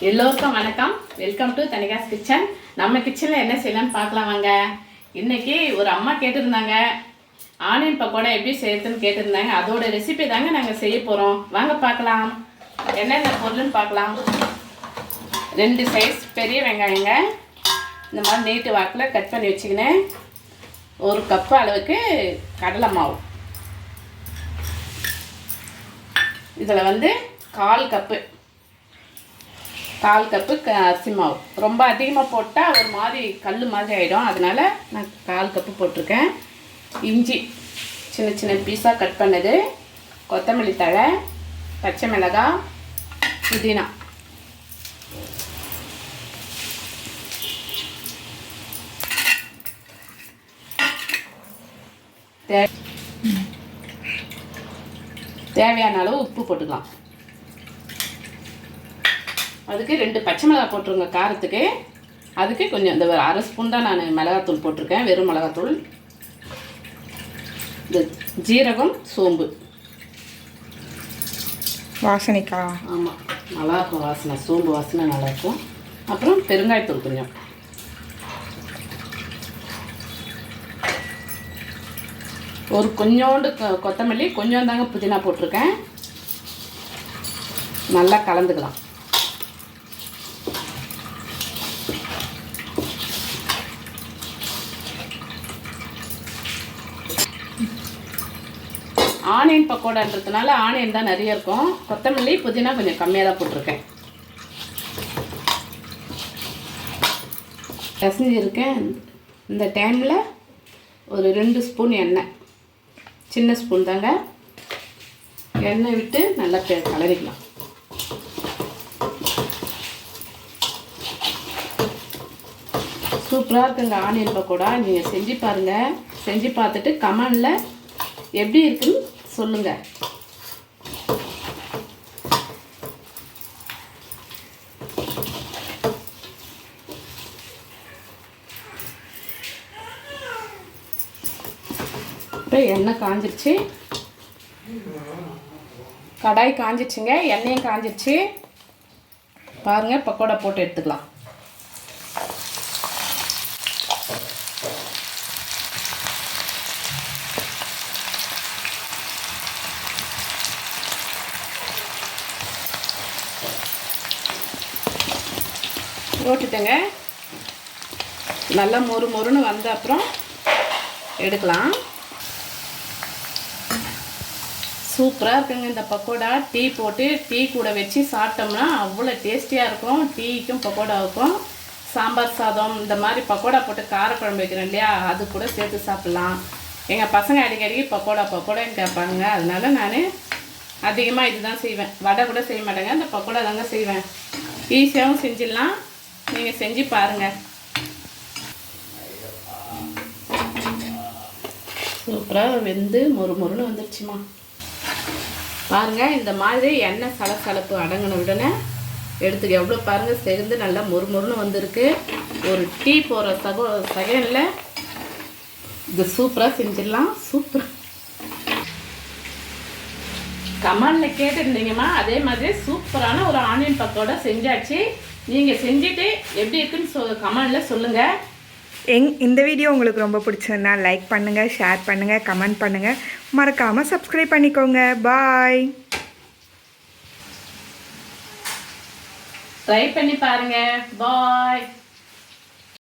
எல்லோருக்கும் வணக்கம். Welcome to தனிகாஸ் kitchen நம்ம கிச்சனில் என்ன செய்யலாம்னு பார்க்கலாம் வாங்க. இன்னைக்கு ஒரு அம்மா கேட்டிருந்தாங்க. ஆனியன் பக்கோடா எப்படி செய்யறதுன்னு கேட்டிருந்தாங்க. அதோட ரெசிபி தாங்க நாங்கள் செய்ய போகிறோம் வாங்க பார்க்கலாம். என்னென்ன பொருள்னு பார்க்கலாம். ரெண்டு சைஸ் பெரிய வெங்காயங்க. இந்த மாதிரி நீட்டு வாக்கில் கட் பண்ணி வச்சுக்கினேன். ஒரு கப்பு அளவுக்கு கடலை மாவு. இதில் வந்து கால் கப்பு கால் கப்பு அரிசி மாவு. ரொம்ப அதிகமாக போட்டால் ஒரு மாதிரி கல் மாதிரி ஆகிடும் அதனால் நான் கால் கப்பு போட்டிருக்கேன். இஞ்சி சின்ன சின்ன பீஸாக கட் பண்ணது. கொத்தமல்லி தழை பச்சை மிளகாய் புதினா. தே தேவையான அளவு உப்பு போட்டுக்கலாம். அதுக்கு ரெண்டு பச்சை மிளகாய் போட்டுருங்க காரத்துக்கு. அதுக்கு கொஞ்சம் இந்த ஒரு அரை ஸ்பூன் தான் நான் மிளகாத்தூள் போட்டிருக்கேன் வெறும் மிளகாத்தூள். இந்த ஜீரகம் சோம்பு. வாசனைக்கா? ஆமாம் நல்லாயிருக்கும் வாசனை சோம்பு வாசனை நல்லாயிருக்கும். அப்புறம் பெருங்காயத்தூள் கொஞ்சம். ஒரு கொஞ்சோண்டு கொத்தமல்லி கொஞ்சம் தாங்க புதினா போட்டிருக்கேன். நல்லா கலந்துக்கலாம். ஆனியன் பக்கோடான்றதுனால ஆனியன் தான் நிறைய இருக்கும். கொத்தமல்லி புதினா கொஞ்சம் கம்மியாக தான் போட்டிருக்கேன். பிசைஞ்சிருக்கேன். இந்த டைமில் ஒரு ரெண்டு ஸ்பூன் எண்ணெய். சின்ன ஸ்பூன் தாங்க. எண்ணெய் விட்டு நல்லா கலரிக்கலாம். சூப்பராக இருக்குங்க ஆனியன் பக்கோடா. நீங்கள் செஞ்சு பாருங்கள் செஞ்சு பார்த்துட்டு கமெண்டில் எப்படி இருக்குன்னு சொல்லுங்கள் இப்போ எண்ணெய் காஞ்சிருச்சு. கடாய் காஞ்சிருச்சுங்க எண்ணெயும் காஞ்சிருச்சு. பாருங்கள் பக்கோடா போட்டு எடுத்துக்கலாம். போட்டுட்டேங்க. நல்லா மொறு மொறுன்னு வந்த அப்புறம் எடுக்கலாம். சூப்பராக இருக்குங்க இந்த பக்கோடா. டீ போட்டு டீ கூட வச்சு சாப்பிட்டோம்னா அவ்வளோ டேஸ்டியாக இருக்கும். டீக்கும் பக்கோடாவுக்கும். சாம்பார் சாதம் இந்த மாதிரி பக்கோடா போட்டு காரக்குழம்பு வைக்கிறோம் இல்லையா அது கூட சேர்த்து சாப்பிட்லாம். எங்கள் பசங்க அடிக்கடிக்கு பக்கோடா பக்கோடான்னு கேட்பாங்க. அதனால நான் அதிகமாக இதுதான் செய்வேன். வடை கூட செய்ய மாட்டேங்க. அந்த பக்கோடா தாங்க செய்வேன். ஈஸியாகவும் செஞ்சிடலாம். நீங்கள் செஞ்சு பாருங்கள் சூப்பராக வெந்து மொறு மொறுன்னு வந்துருச்சுமா. பாருங்க இந்த மாதிரி எண்ணெய் சலசலப்பு அடங்கின உடனே எடுத்துக்க. எவ்வளோ பாருங்கள் சேர்ந்து நல்லா மொறு மொறுன்னு வந்திருக்கு. ஒரு டீ போகிற சகோ செகண்டில் இது சூப்பராக செஞ்சிடலாம். சூப்பராக கமெண்டில் கேட்டுருந்தீங்கம்மா அதே மாதிரி சூப்பரான ஒரு ஆனியன் பக்கோட செஞ்சாச்சு. நீங்கள் செஞ்சுட்டு எப்படி இருக்குன்னு சொ கமெண்டில் சொல்லுங்கள் எங் இந்த வீடியோ உங்களுக்கு ரொம்ப பிடிச்சிருந்தா லைக் பண்ணுங்கள் ஷேர் பண்ணுங்கள் கமெண்ட் பண்ணுங்கள் மறக்காமல் சப்ஸ்கிரைப் பண்ணிக்கோங்க. பாய் ட்ரை பண்ணி பாருங்கள் பாய்